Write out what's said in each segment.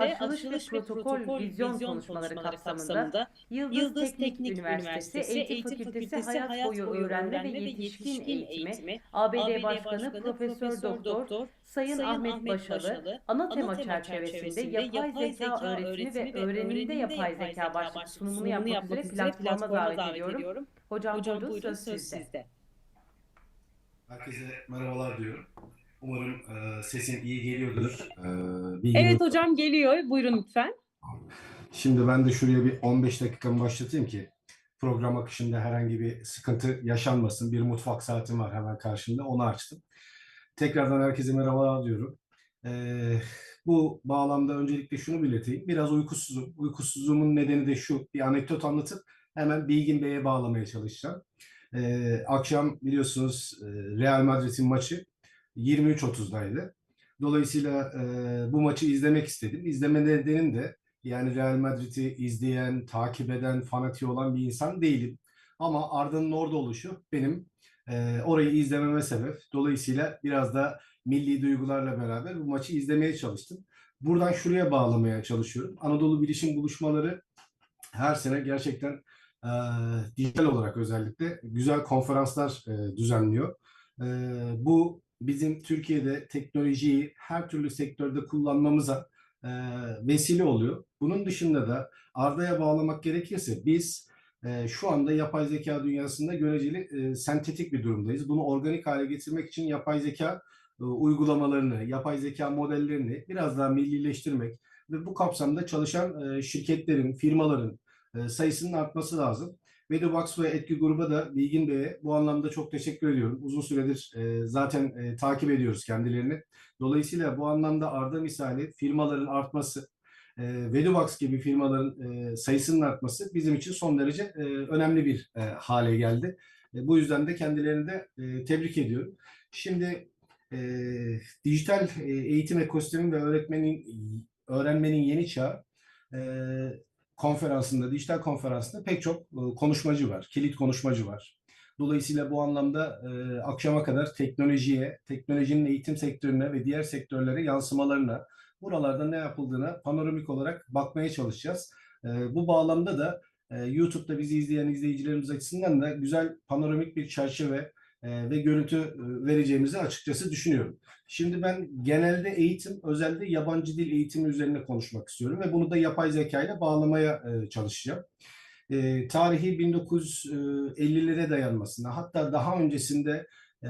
ve açılış ve protokol vizyon konuşmaları kapsamında Yıldız Teknik Üniversitesi Eğitim Fakültesi Hayat Boyu Öğrenme ve Yetişkin Eğitimi ABD Başkanı Profesör Doktor Sayın Ahmet Başalı ana tema çerçevesinde yapay zeka öğretimi ve öğrenimde yapay zeka başlıklı sunumunu yapmak üzere platforma davet ediyorum. Hocam, Hocam buyurun söz sizde. Herkese merhabalar diyorum. Umarım e, sesim iyi geliyordur. E, bilgim Evet yok. hocam geliyor. Buyurun lütfen. Şimdi ben de şuraya bir 15 dakikamı başlatayım ki program akışında herhangi bir sıkıntı yaşanmasın. Bir mutfak saatim var hemen karşımda. Onu açtım. Tekrardan herkese merhabalar diyorum. E, bu bağlamda öncelikle şunu belirteyim. Biraz uykusuzum. Uykusuzluğumun nedeni de şu. Bir anekdot anlatıp hemen Bilgin Bey'e bağlamaya çalışacağım. E, akşam biliyorsunuz e, Real Madrid'in maçı 23.30'daydı. Dolayısıyla e, bu maçı izlemek istedim. İzleme nedenim de yani Real Madrid'i izleyen, takip eden, fanatiği olan bir insan değilim. Ama Arda'nın orada oluşu benim e, orayı izlememe sebep. Dolayısıyla biraz da milli duygularla beraber bu maçı izlemeye çalıştım. Buradan şuraya bağlamaya çalışıyorum. Anadolu Bilişim Buluşmaları her sene gerçekten e, dijital olarak özellikle güzel konferanslar e, düzenliyor. E, bu bizim Türkiye'de teknolojiyi her türlü sektörde kullanmamıza e, vesile oluyor. Bunun dışında da Arda'ya bağlamak gerekirse biz e, şu anda yapay zeka dünyasında göreceli e, sentetik bir durumdayız. Bunu organik hale getirmek için yapay zeka e, uygulamalarını, yapay zeka modellerini biraz daha millileştirmek ve bu kapsamda çalışan e, şirketlerin, firmaların e, sayısının artması lazım. Vedobox ve Etki Gruba da Bilgin Bey'e bu anlamda çok teşekkür ediyorum. Uzun süredir e, zaten e, takip ediyoruz kendilerini. Dolayısıyla bu anlamda Arda misali firmaların artması, e, Vedobox gibi firmaların e, sayısının artması bizim için son derece e, önemli bir e, hale geldi. E, bu yüzden de kendilerini de e, tebrik ediyorum. Şimdi e, dijital e, eğitim ekosistemi ve öğretmenin öğrenmenin yeni çağı e, konferansında, dijital konferansında pek çok e, konuşmacı var, kilit konuşmacı var. Dolayısıyla bu anlamda e, akşama kadar teknolojiye, teknolojinin eğitim sektörüne ve diğer sektörlere yansımalarına, buralarda ne yapıldığına panoramik olarak bakmaya çalışacağız. E, bu bağlamda da e, YouTube'da bizi izleyen izleyicilerimiz açısından da güzel panoramik bir çerçeve ve görüntü e, vereceğimizi açıkçası düşünüyorum. Şimdi ben genelde eğitim, özellikle yabancı dil eğitimi üzerine konuşmak istiyorum ve bunu da yapay zeka ile bağlamaya e, çalışacağım. E, tarihi 1950'lere dayanmasına, hatta daha öncesinde e,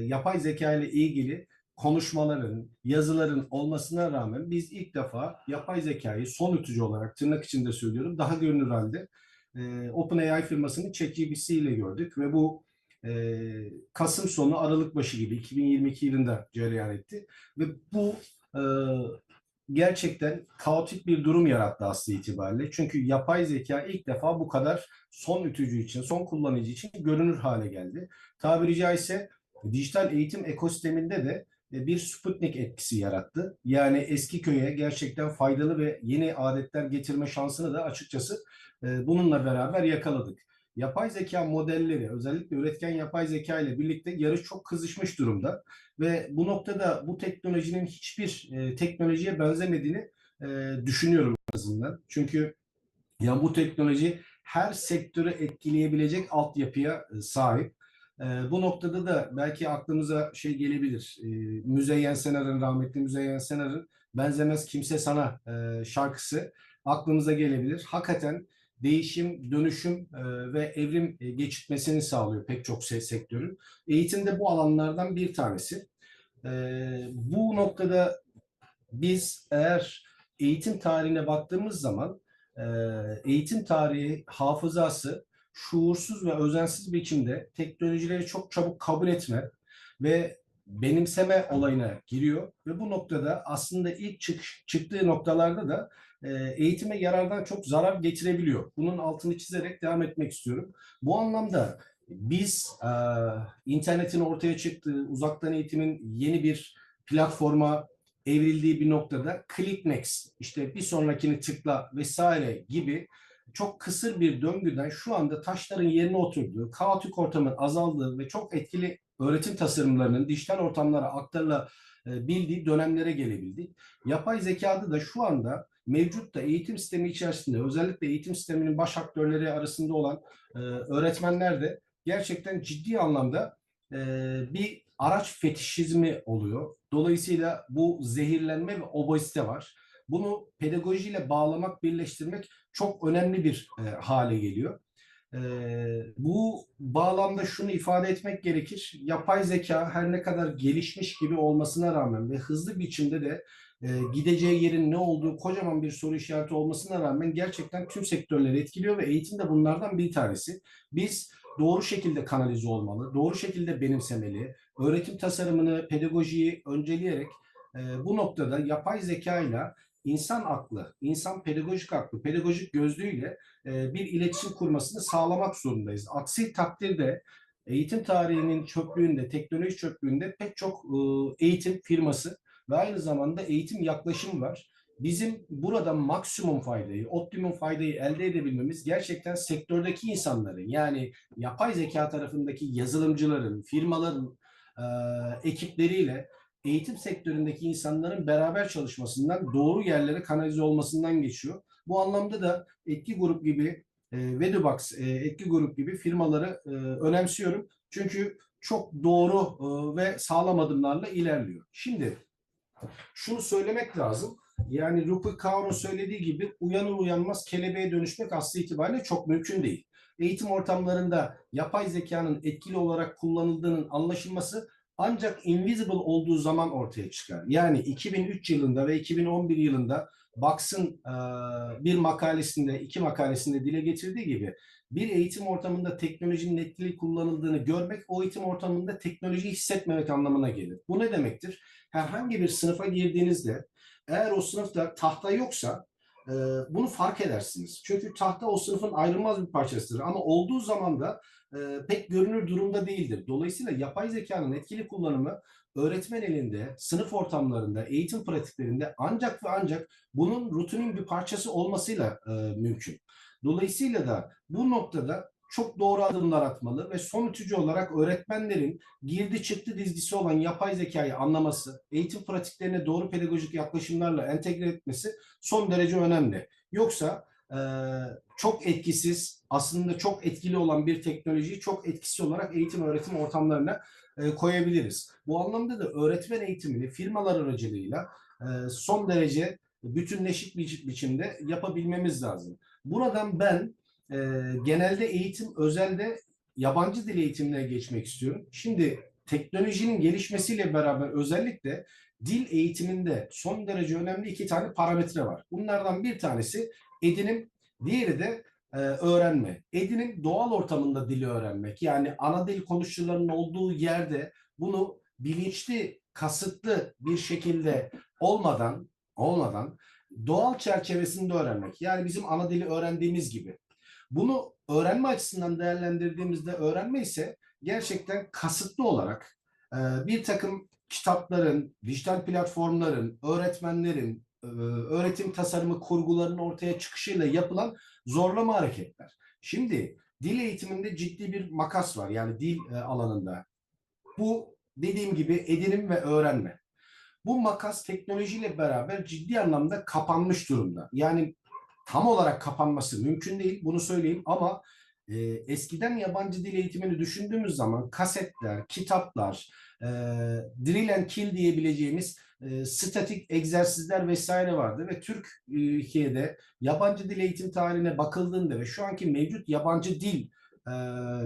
yapay zeka ile ilgili konuşmaların, yazıların olmasına rağmen biz ilk defa yapay zekayı son ütücü olarak tırnak içinde söylüyorum daha görünür halde e, OpenAI firmasının ChatGPT ile gördük ve bu e, Kasım sonu Aralık başı gibi 2022 yılında cereyan etti ve bu e, gerçekten kaotik bir durum yarattı aslı itibariyle. Çünkü yapay zeka ilk defa bu kadar son ütücü için, son kullanıcı için görünür hale geldi. Tabiri caizse dijital eğitim ekosisteminde de e, bir Sputnik etkisi yarattı. Yani eski köye gerçekten faydalı ve yeni adetler getirme şansını da açıkçası e, bununla beraber yakaladık. Yapay zeka modelleri özellikle üretken yapay zeka ile birlikte yarış çok kızışmış durumda ve bu noktada bu teknolojinin hiçbir e, teknolojiye benzemediğini e, düşünüyorum azından. Çünkü ya bu teknoloji her sektörü etkileyebilecek altyapıya e, sahip. E, bu noktada da belki aklımıza şey gelebilir. E, Müzeyyen Senar'ın, rahmetli Müzeyyen Senar'ın Benzemez Kimse Sana e, şarkısı aklımıza gelebilir. Hakikaten değişim, dönüşüm e, ve evrim e, geçirtmesini sağlıyor pek çok se- sektörün. Eğitim de bu alanlardan bir tanesi. E, bu noktada biz eğer eğitim tarihine baktığımız zaman eğitim tarihi hafızası şuursuz ve özensiz biçimde teknolojileri çok çabuk kabul etme ve benimseme olayına giriyor ve bu noktada aslında ilk çık, çıktığı noktalarda da e, eğitime yarardan çok zarar getirebiliyor. Bunun altını çizerek devam etmek istiyorum. Bu anlamda biz e, internetin ortaya çıktığı, uzaktan eğitimin yeni bir platforma evrildiği bir noktada click next, işte bir sonrakini tıkla vesaire gibi çok kısır bir döngüden şu anda taşların yerine oturduğu, kaotik ortamın azaldığı ve çok etkili öğretim tasarımlarının dijital ortamlara aktarıla e, dönemlere gelebildik. Yapay zekada da şu anda mevcut da eğitim sistemi içerisinde özellikle eğitim sisteminin baş aktörleri arasında olan e, öğretmenler de gerçekten ciddi anlamda e, bir araç fetişizmi oluyor. Dolayısıyla bu zehirlenme ve obezite var. Bunu pedagojiyle bağlamak, birleştirmek çok önemli bir e, hale geliyor. E, bu bağlamda şunu ifade etmek gerekir. Yapay zeka her ne kadar gelişmiş gibi olmasına rağmen ve hızlı biçimde de e, gideceği yerin ne olduğu kocaman bir soru işareti olmasına rağmen gerçekten tüm sektörleri etkiliyor ve eğitim de bunlardan bir tanesi. Biz doğru şekilde kanalize olmalı, doğru şekilde benimsemeli, öğretim tasarımını, pedagojiyi önceleyerek e, bu noktada yapay zeka ile insan aklı, insan pedagojik aklı, pedagojik gözlüğüyle e, bir iletişim kurmasını sağlamak zorundayız. Aksi takdirde eğitim tarihinin çöplüğünde, teknoloji çöplüğünde pek çok e, eğitim firması ve aynı zamanda eğitim yaklaşım var. Bizim burada maksimum faydayı, optimum faydayı elde edebilmemiz gerçekten sektördeki insanların yani yapay zeka tarafındaki yazılımcıların, firmaların e, ekipleriyle eğitim sektöründeki insanların beraber çalışmasından, doğru yerlere kanalize olmasından geçiyor. Bu anlamda da etki grup gibi, e, Vedubox e, etki grup gibi firmaları e, önemsiyorum. Çünkü çok doğru e, ve sağlam adımlarla ilerliyor. Şimdi şunu söylemek lazım. Yani Rupert Kaur'un söylediği gibi uyanır uyanmaz kelebeğe dönüşmek aslı itibariyle çok mümkün değil. Eğitim ortamlarında yapay zekanın etkili olarak kullanıldığının anlaşılması ancak invisible olduğu zaman ortaya çıkar. Yani 2003 yılında ve 2011 yılında Box'ın bir makalesinde, iki makalesinde dile getirdiği gibi bir eğitim ortamında teknolojinin etkili kullanıldığını görmek, o eğitim ortamında teknolojiyi hissetmemek anlamına gelir. Bu ne demektir? Herhangi bir sınıfa girdiğinizde eğer o sınıfta tahta yoksa bunu fark edersiniz. Çünkü tahta o sınıfın ayrılmaz bir parçasıdır. Ama olduğu zaman da pek görünür durumda değildir. Dolayısıyla yapay zekanın etkili kullanımı öğretmen elinde, sınıf ortamlarında, eğitim pratiklerinde ancak ve ancak bunun rutinin bir parçası olmasıyla e, mümkün. Dolayısıyla da bu noktada çok doğru adımlar atmalı ve sonutucu olarak öğretmenlerin girdi çıktı dizgisi olan yapay zekayı anlaması, eğitim pratiklerine doğru pedagojik yaklaşımlarla entegre etmesi son derece önemli. Yoksa e, çok etkisiz, aslında çok etkili olan bir teknolojiyi çok etkisiz olarak eğitim öğretim ortamlarına e, koyabiliriz. Bu anlamda da öğretmen eğitimini firmalar aracılığıyla e, son derece bütünleşik bir biçimde yapabilmemiz lazım. Buradan ben e, genelde eğitim özelde yabancı dil eğitimine geçmek istiyorum. Şimdi teknolojinin gelişmesiyle beraber özellikle dil eğitiminde son derece önemli iki tane parametre var. Bunlardan bir tanesi edinim, diğeri de e, öğrenme. Edinim doğal ortamında dili öğrenmek. Yani ana dil konuşucularının olduğu yerde bunu bilinçli, kasıtlı bir şekilde olmadan olmadan doğal çerçevesinde öğrenmek. Yani bizim ana dili öğrendiğimiz gibi. Bunu öğrenme açısından değerlendirdiğimizde öğrenme ise gerçekten kasıtlı olarak e, bir takım kitapların, dijital platformların, öğretmenlerin, e, öğretim tasarımı kurgularının ortaya çıkışıyla yapılan zorlama hareketler. Şimdi dil eğitiminde ciddi bir makas var yani dil e, alanında. Bu dediğim gibi edinim ve öğrenme. Bu makas teknolojiyle beraber ciddi anlamda kapanmış durumda. Yani tam olarak kapanması mümkün değil bunu söyleyeyim ama e, eskiden yabancı dil eğitimini düşündüğümüz zaman kasetler, kitaplar, e, drill and kill diyebileceğimiz e, statik egzersizler vesaire vardı ve Türkiye'de yabancı dil eğitim tarihine bakıldığında ve şu anki mevcut yabancı dil e,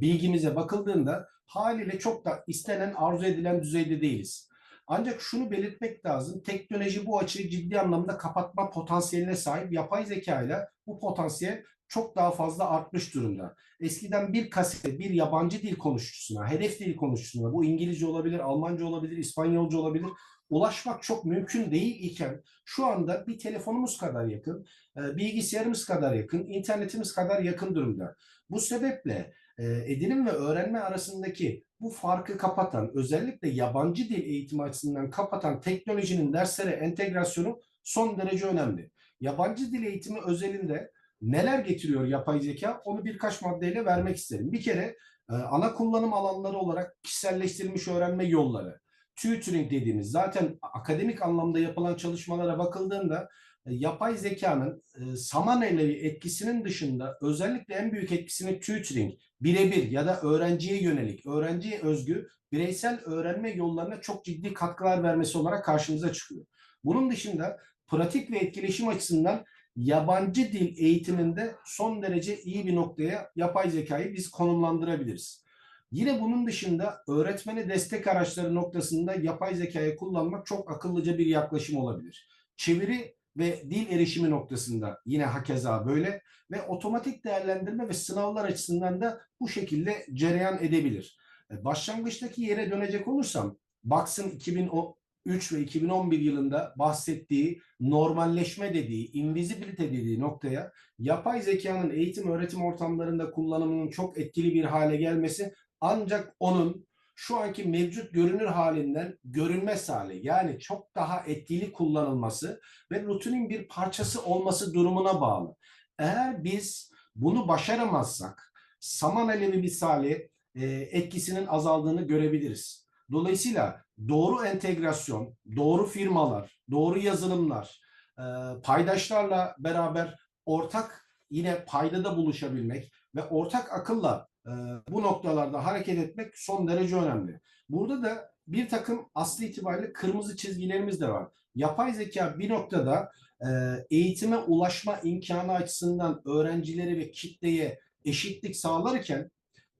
bilgimize bakıldığında haliyle çok da istenen, arzu edilen düzeyde değiliz. Ancak şunu belirtmek lazım. Teknoloji bu açıyı ciddi anlamda kapatma potansiyeline sahip. Yapay zeka ile bu potansiyel çok daha fazla artmış durumda. Eskiden bir kasete, bir yabancı dil konuşucusuna, hedef dil konuşucusuna, bu İngilizce olabilir, Almanca olabilir, İspanyolca olabilir, ulaşmak çok mümkün değil iken şu anda bir telefonumuz kadar yakın, e, bilgisayarımız kadar yakın, internetimiz kadar yakın durumda. Bu sebeple edinim ve öğrenme arasındaki bu farkı kapatan, özellikle yabancı dil eğitimi açısından kapatan teknolojinin derslere entegrasyonu son derece önemli. Yabancı dil eğitimi özelinde neler getiriyor yapay zeka onu birkaç maddeyle vermek isterim. Bir kere e, ana kullanım alanları olarak kişiselleştirilmiş öğrenme yolları. tutoring dediğimiz zaten akademik anlamda yapılan çalışmalara bakıldığında yapay zekanın e, saman elevi etkisinin dışında özellikle en büyük etkisini tutoring, birebir ya da öğrenciye yönelik, öğrenciye özgü bireysel öğrenme yollarına çok ciddi katkılar vermesi olarak karşımıza çıkıyor. Bunun dışında pratik ve etkileşim açısından yabancı dil eğitiminde son derece iyi bir noktaya yapay zekayı biz konumlandırabiliriz. Yine bunun dışında öğretmene destek araçları noktasında yapay zekayı kullanmak çok akıllıca bir yaklaşım olabilir. Çeviri ve dil erişimi noktasında yine hakeza böyle ve otomatik değerlendirme ve sınavlar açısından da bu şekilde cereyan edebilir. E, Başlangıçtaki yere dönecek olursam Box'ın 2003 ve 2011 yılında bahsettiği normalleşme dediği, invisibility dediği noktaya yapay zekanın eğitim öğretim ortamlarında kullanımının çok etkili bir hale gelmesi ancak onun şu anki mevcut görünür halinden görünmez hale yani çok daha etkili kullanılması ve rutinin bir parçası olması durumuna bağlı. Eğer biz bunu başaramazsak saman alevi misali e, etkisinin azaldığını görebiliriz. Dolayısıyla doğru entegrasyon, doğru firmalar, doğru yazılımlar, e, paydaşlarla beraber ortak yine paydada buluşabilmek ve ortak akılla e, bu noktalarda hareket etmek son derece önemli. Burada da bir takım aslı itibariyle kırmızı çizgilerimiz de var. Yapay zeka bir noktada e, eğitime ulaşma imkanı açısından öğrencileri ve kitleye eşitlik sağlarken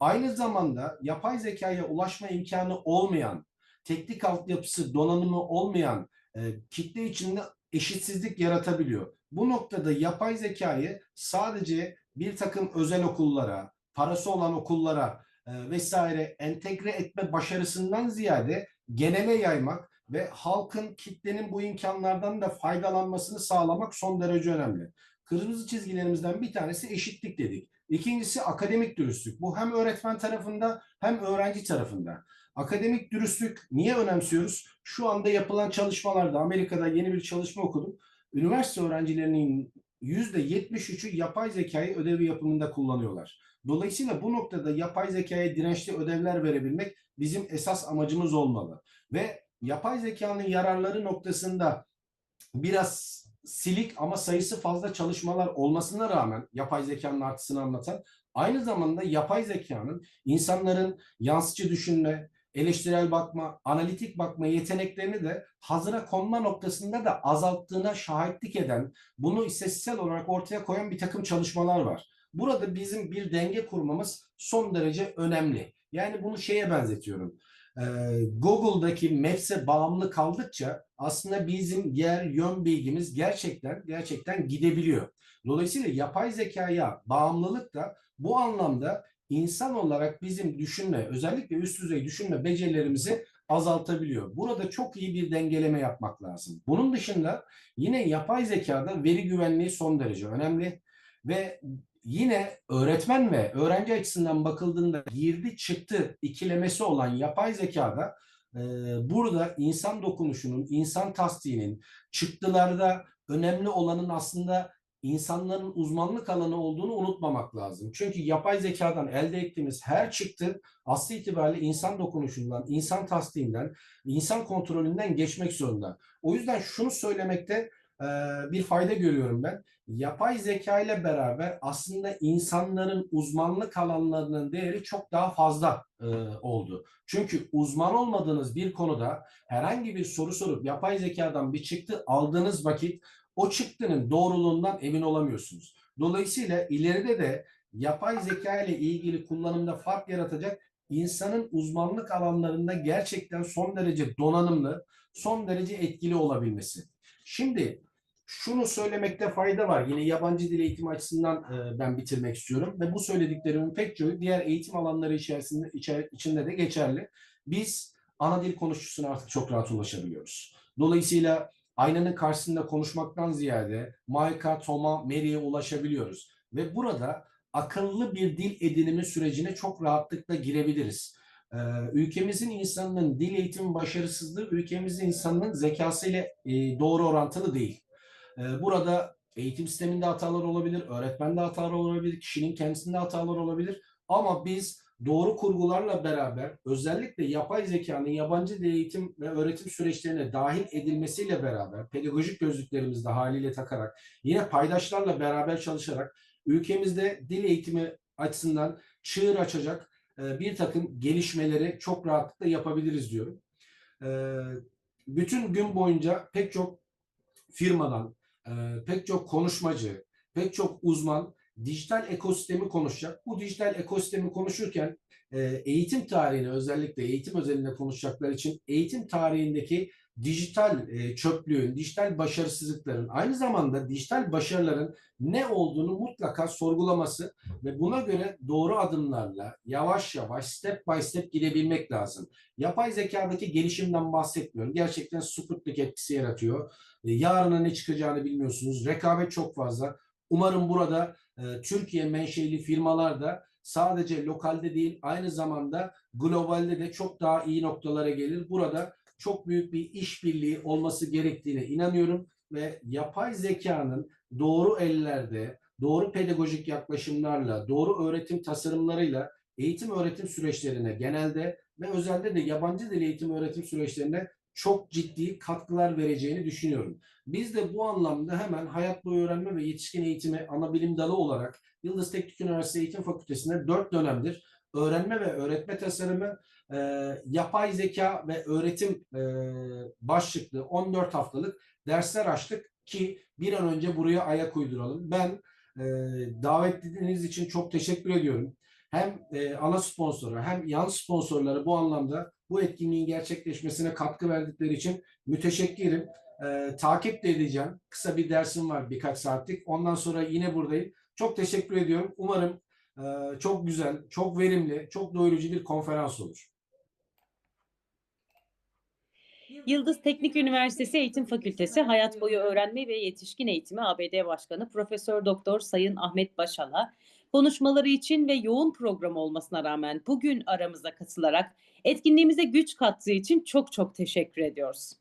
aynı zamanda yapay zekaya ulaşma imkanı olmayan, teknik altyapısı, donanımı olmayan e, kitle içinde eşitsizlik yaratabiliyor. Bu noktada yapay zekayı sadece bir takım özel okullara, parası olan okullara e, vesaire entegre etme başarısından ziyade genele yaymak ve halkın kitlenin bu imkanlardan da faydalanmasını sağlamak son derece önemli. Kırmızı çizgilerimizden bir tanesi eşitlik dedik. İkincisi akademik dürüstlük. Bu hem öğretmen tarafında hem öğrenci tarafında. Akademik dürüstlük niye önemsiyoruz? Şu anda yapılan çalışmalarda Amerika'da yeni bir çalışma okudum. Üniversite öğrencilerinin %73'ü yapay zekayı ödevi yapımında kullanıyorlar. Dolayısıyla bu noktada yapay zekaya dirençli ödevler verebilmek bizim esas amacımız olmalı. Ve yapay zekanın yararları noktasında biraz silik ama sayısı fazla çalışmalar olmasına rağmen yapay zekanın artısını anlatan aynı zamanda yapay zekanın insanların yansıcı düşünme, eleştirel bakma, analitik bakma yeteneklerini de hazıra konma noktasında da azalttığına şahitlik eden, bunu istatistiksel olarak ortaya koyan bir takım çalışmalar var. Burada bizim bir denge kurmamız son derece önemli. Yani bunu şeye benzetiyorum. Ee, Google'daki Maps'e bağımlı kaldıkça aslında bizim yer yön bilgimiz gerçekten gerçekten gidebiliyor. Dolayısıyla yapay zekaya bağımlılık da bu anlamda insan olarak bizim düşünme, özellikle üst düzey düşünme becerilerimizi azaltabiliyor. Burada çok iyi bir dengeleme yapmak lazım. Bunun dışında yine yapay zekada veri güvenliği son derece önemli ve yine öğretmen ve öğrenci açısından bakıldığında girdi çıktı ikilemesi olan yapay zekada e, burada insan dokunuşunun, insan tasdiğinin çıktılarda önemli olanın aslında insanların uzmanlık alanı olduğunu unutmamak lazım. Çünkü yapay zekadan elde ettiğimiz her çıktı aslı itibariyle insan dokunuşundan, insan tasdiğinden, insan kontrolünden geçmek zorunda. O yüzden şunu söylemekte e, bir fayda görüyorum ben. Yapay zeka ile beraber aslında insanların uzmanlık alanlarının değeri çok daha fazla e, oldu. Çünkü uzman olmadığınız bir konuda herhangi bir soru sorup yapay zekadan bir çıktı aldığınız vakit o çıktının doğruluğundan emin olamıyorsunuz. Dolayısıyla ileride de yapay zeka ile ilgili kullanımda fark yaratacak insanın uzmanlık alanlarında gerçekten son derece donanımlı, son derece etkili olabilmesi. Şimdi şunu söylemekte fayda var. Yine yabancı dil eğitimi açısından e, ben bitirmek istiyorum ve bu söylediklerimin pek çoğu diğer eğitim alanları içerisinde içer, içinde de geçerli. Biz ana dil konuşucusuna artık çok rahat ulaşabiliyoruz. Dolayısıyla aynanın karşısında konuşmaktan ziyade Mike'a, Tom'a, Mary'e ulaşabiliyoruz. Ve burada akıllı bir dil edinimi sürecine çok rahatlıkla girebiliriz. Ee, ülkemizin insanının dil eğitimi başarısızlığı ülkemizin insanının zekasıyla e, doğru orantılı değil. Ee, burada eğitim sisteminde hatalar olabilir, öğretmende hatalar olabilir, kişinin kendisinde hatalar olabilir. Ama biz doğru kurgularla beraber özellikle yapay zekanın yabancı dil eğitim ve öğretim süreçlerine dahil edilmesiyle beraber pedagojik gözlüklerimizi de haliyle takarak yine paydaşlarla beraber çalışarak ülkemizde dil eğitimi açısından çığır açacak e, bir takım gelişmeleri çok rahatlıkla yapabiliriz diyorum. E, Bütün gün boyunca pek çok firmadan, e, pek çok konuşmacı, pek çok uzman dijital ekosistemi konuşacak. Bu dijital ekosistemi konuşurken e, eğitim tarihini özellikle eğitim özelinde konuşacaklar için eğitim tarihindeki dijital e, çöplüğün, dijital başarısızlıkların, aynı zamanda dijital başarıların ne olduğunu mutlaka sorgulaması ve buna göre doğru adımlarla yavaş yavaş step by step gidebilmek lazım. Yapay zekadaki gelişimden bahsetmiyorum. Gerçekten Sputnik etkisi yaratıyor. E, yarına ne çıkacağını bilmiyorsunuz. Rekabet çok fazla. Umarım burada e, Türkiye menşeli firmalar da sadece lokalde değil aynı zamanda globalde de çok daha iyi noktalara gelir. Burada çok büyük bir işbirliği olması gerektiğine inanıyorum ve yapay zekanın doğru ellerde, doğru pedagojik yaklaşımlarla, doğru öğretim tasarımlarıyla eğitim öğretim süreçlerine genelde ve özellikle de yabancı dil eğitim öğretim süreçlerine çok ciddi katkılar vereceğini düşünüyorum. Biz de bu anlamda hemen hayat boyu öğrenme ve yetişkin eğitimi ana bilim dalı olarak Yıldız Teknik Üniversitesi Eğitim Fakültesi'nde 4 dönemdir öğrenme ve öğretme tasarımı, e, yapay zeka ve öğretim e, başlıklı 14 haftalık dersler açtık ki bir an önce buraya ayak uyduralım. Ben e, davetliliğiniz için çok teşekkür ediyorum. Hem e, ana sponsora hem yan sponsorlara bu anlamda bu etkinliğin gerçekleşmesine katkı verdikleri için müteşekkirim. E, takip de edeceğim. Kısa bir dersim var birkaç saatlik. Ondan sonra yine buradayım. Çok teşekkür ediyorum. Umarım e, çok güzel, çok verimli, çok doyurucu bir konferans olur. Yıldız Teknik Üniversitesi Eğitim Fakültesi Hayat Boyu Öğrenme ve Yetişkin Eğitimi ABD Başkanı Profesör Doktor Sayın Ahmet Başal'a konuşmaları için ve yoğun program olmasına rağmen bugün aramıza katılarak etkinliğimize güç kattığı için çok çok teşekkür ediyoruz.